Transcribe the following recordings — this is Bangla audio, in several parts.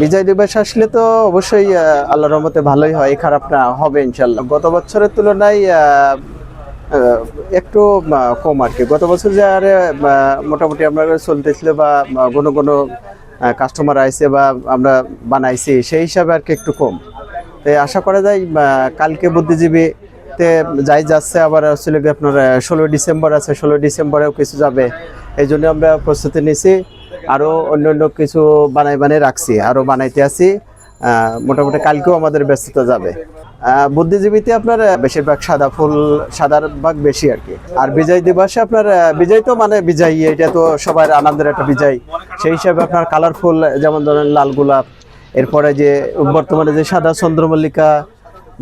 বিজয় দিবস আসলে তো অবশ্যই আল্লাহর রহমতে ভালোই হয় খারাপ না হবে ইনশাল্লাহ গত বছরের তুলনায় একটু কম আর কি। গত বছর যে আর মোটামুটি আমরা চলতেছিল বা কোনো ঘন কাস্টমার আইসে বা আমরা বানাইছি, সেই হিসাবে আর কি একটু কম। তাই আশা করা যায় কালকে বুদ্ধিজীবী তে যাই যাচ্ছে, আবার আসলে আপনার ষোলো ডিসেম্বর আছে, ষোলো ডিসেম্বরেও কিছু যাবে। এই জন্য আমরা প্রস্তুতি নিছি আরও অন্য অন্য কিছু বানাই বানাই রাখছি আরও বানাইতে আছি মোটামুটি কালকেও আমাদের ব্যস্ততা যাবে। বুদ্ধিজীবীতে আপনার বেশিরভাগ সাদা ফুল সাদার ভাগ বেশি আর কি। আর বিজয় দিবসে আপনার বিজয় তো মানে বিজয়ী এটা তো সবার আনন্দের একটা বিজয়। সেই হিসাবে আপনার কালারফুল যেমন ধরেন লাল গোলাপ এরপরে যে বর্তমানে যে সাদা চন্দ্রমল্লিকা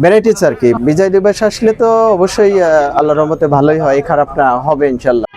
ভ্যারাইটিস আর কি। বিজয় দিবস আসলে তো অবশ্যই আহ, আল্লাহর রহমতে ভালোই হয় খারাপ না হবে ইনশাল্লাহ।